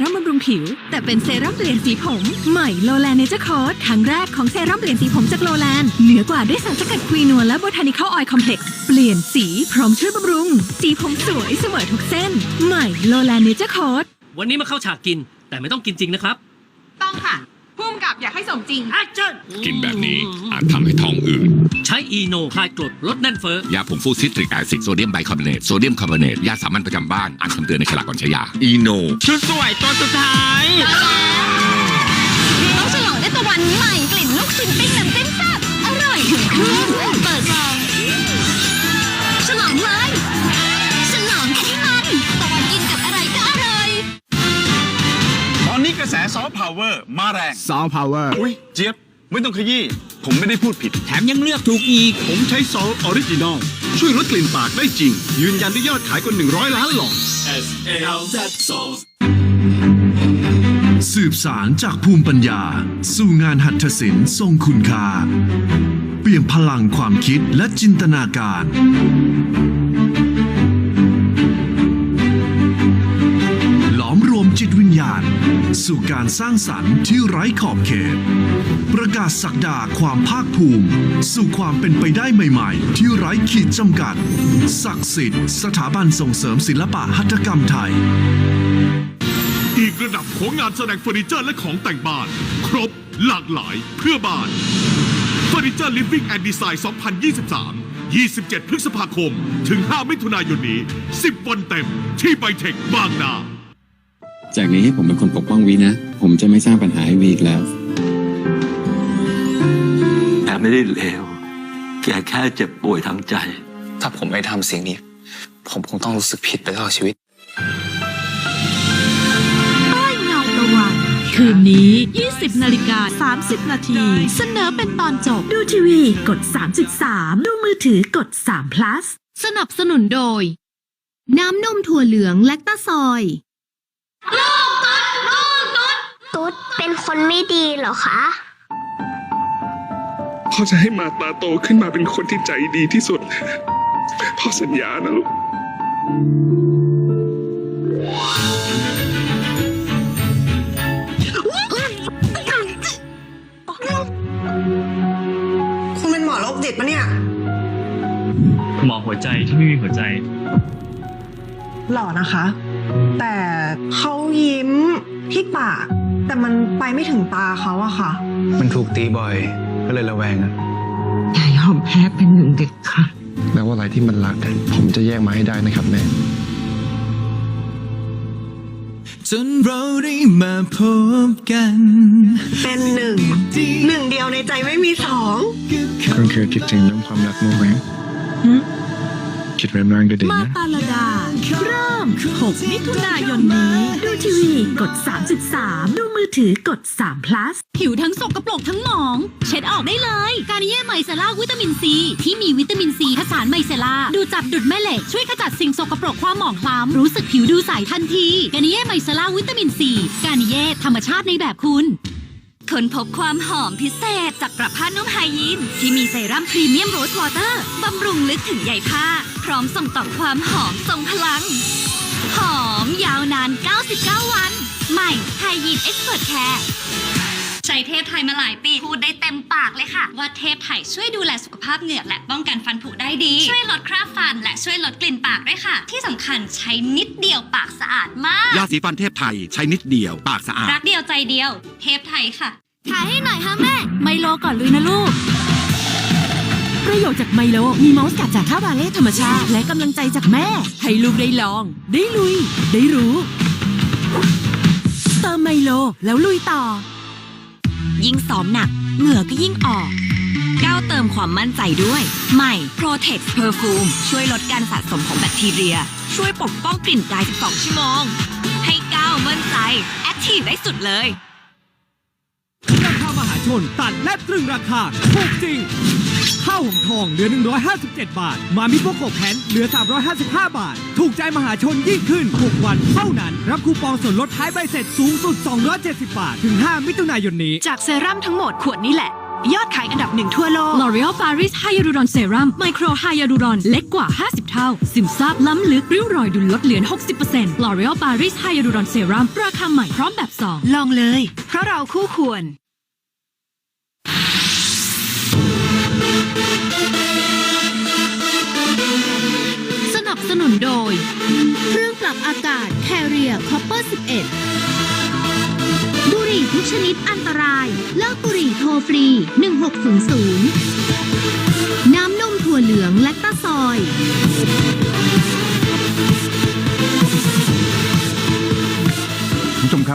รั่มบำรุงผิว แต่เป็นเซรั่มเปลี่ยนสีผม ใหม่โลแลนเนเจอร์คอร์สครั้งแรกของเซรั่มเปลี่ยนสีผมจากโลแลนเหนือกว่าด้วยสารสกัดควีนัวและโบทานิคอลออยล์คอมเพล็กซ์เปลี่ยนสีพร้อมช่วยบำรุง สีผมสวยเสมอทุกเส้น ใหม่โลแลนเนเจอร์คอร์สวันนี้มาเข้าฉากกิน แต่ไม่ต้องกินจริงนะครับ ต้องค่ะ พุ่มกับอยากให้สมจริง Action กินแบบนี้อาจทำให้ท้องอืดใช้อีโนคลายกรดลดแน่นเฟ้อ ยาผงฟูซิตริกแอซิดโซเดียมไบคาร์บอเนตโซเดียมคาร์บอเนตยาสามัญประจำบ้านอ่านคำเตือนในฉลากก่อนใช้ยาอีโน ชุดสวยตัวสุดท้าย ต้องฉลองด้วยตะวันใหม่กลิ่นลูกชิ้นปิ้งน้ำจิ้มแซ่บอร่อยถึงเครื่องเปิดซอง ซอฟต์พาวเวอร์มาแรงซอฟต์พาวเวอร์อุ้ยเจี๊ยบ ไม่ต้องขยี้ผมไม่ได้พูดผิด แถมยังเลือกถูกอีก ผมใช้ซอสออริจินอลช่วยลดกลิ่นปากได้จริง ยืนยันด้วยยอดขายกว่า100 ล้านหลอดสืบสารจากภูมิปัญญา สู่งานหัตถศิลป์ทรงคุณค่า เปี่ยมพลังความคิดและจินตนาการ สู่การสร้างสรรค์ที่ไร้ขอบเขต ประกาศสักดาความภาคภูมิ สู่ความเป็นไปได้ใหม่ ๆ ที่ไร้ขีดจำกัด ศักดิ์สิทธิ์สถาบันส่งเสริมศิลปะหัตถกรรมไทย อีกระดับของงานแสดงเฟอร์นิเจอร์และของแต่งบ้าน ครบหลากหลายเพื่อบ้านเฟอร์นิเจอร์ Living and Design 2023 27 พฤษภาคม ถึง 5 มิถุนายนนี้ 10 วันเต็มที่ไบเทคบางนา จากนี้ให้ผมเป็นคนปกป้องวีนะ ผมจะไม่สร้างปัญหาให้วีอีกแล้ว แกไม่ได้เลว แกแค่เจ็บป่วยทางใจ ถ้าผมไม่ทำสิ่งนี้ ผมคงต้องรู้สึกผิดไปตลอดชีวิตคืนนี้ 20 นาฬิกา 30 นาที เสนอเป็นตอนจบ ดูทีวีกด 3.3 ดูมือถือกด3 plus สนับสนุนโดย น้ำนมถั่วเหลืองแลคตาซอย ตุ๊ดเป็นคนไม่ดีเหรอคะ พ่อจะให้มาตาโตขึ้นมาเป็นคนที่ใจดีที่สุด พ่อสัญญานะลูก คุณเป็นหมอโรคจิตปะเนี่ย หมอหัวใจที่ไม่มีหัวใจ หล่อนะคะ แต่เขายิ้มที่ปาก แต่มันไปไม่ถึงตาเขาอะค่ะ มันถูกตีบ่อย ก็เลยระแวงอะอย่ายอมแพ้เป็นหนึ่งเด็กค่ะแม้ว่าอะไรที่มันรัก ผมจะแยกมาให้ได้นะครับแม่จนเราได้มาพบกัน เป็นหนึ่ง หนึ่งเดียวในใจไม่มีสองคุณเคยคิดถึงเรื่องความรักมั้างไหม คิดไว้บ้างก็ดีมานะตาลดา เริ่ม 6 มิถุนายนนี้ ดูทีวีกด 3.3 ดูมือถือกด3 plus ผิวทั้งสกปรกทั้งหมอง เช็ดออกได้เลย การนิเย่ไมเซล่าวิตามินซี ที่มีวิตามินซีผสานไมเซล่าดูจับดุดแม่เหล็ก ช่วยขจัดสิ่งสกปรกความหมองคล้ำรู้สึกผิวดูใสทันที การนิเย่ไมเซล่าวิตามินซี การนิเย่ธรรมชาติในแบบคุณ ค้นพบความหอมพิเศษจากประผ้านุ่มไฮยีนที่มีเซรั่มพรีเมียมโรสวอเตอร์บำรุงลึกถึงใยผ้า พร้อมส่งต่อความหอมทรงพลัง หอมยาวนาน 99 วัน ใหม่ไฮยีนเอ็กซ์เพรสแคร์ เทพไทยมาหลายปี พูดได้เต็มปากเลยค่ะ ว่าเทพไทยช่วยดูแลสุขภาพเหงือกและป้องกันฟันผุได้ดี ช่วยลดคราบฟัน และช่วยลดกลิ่นปากด้วยค่ะ ที่สำคัญใช้นิดเดียวปากสะอาดมาก ยาสีฟันเทพไทยใช้นิดเดียวปากสะอาด รักเดียวใจเดียว เทพไทยค่ะถ่ายให้หน่อยฮะแม่ ไมโลก่อนลุยนะลูก ประโยชน์จากไมโล มีมอสกัดจากข้าวบาเล่ธรรมชาติ และกำลังใจจากแม่ ให้ลูกได้ลอง ได้ลุย ได้รู้ เติมไมโลแล้วลุยต่อ ยิ่งซ้อมหนัก เหงื่อก็ยิ่งออกก้าวเติมความมั่นใจด้วย ใหม่ Protex Perfume ช่วยลดการสะสมของแบคทีเรีย ช่วยปกป้องกลิ่นกาย 12 ชั่วโมง ให้ก้าวมั่นใจ แอคทีฟได้สุดเลย ราคามหาชนตัดและตรึงราคาถูกจริง ข้าวหงทองเหลือ 157 บาท มามิโปโกแพนเหลือ 355 บาท ถูกใจมหาชนยิ่งขึ้น 6 วันเท่านั้น รับคูปองส่วนลดท้ายใบเสร็จสูงสุด 270 บาท ถึง 5 มิถุนายนนี้ จากเซรั่มทั้งหมดขวดนี้แหละ ยอดขายอันดับหนึ่งทั่วโลก L'Oreal Paris Hyaluron Serum Micro Hyaluron เล็กกว่า 50 เท่า ซึมซาบล้ำลึกริ้วรอยดูลดเหลือน 60% L'Oreal Paris Hyaluron Serum ราคาใหม่พร้อมแบบ2ลองเลย เพราะเราคู่ควร สนับสนุนโดย เครื่องปรับอากาศแคเรียคอปเปอร์ 11 บุหรี่ทุกชนิดอันตราย เลิกบุหรี่โทรฟรี 1600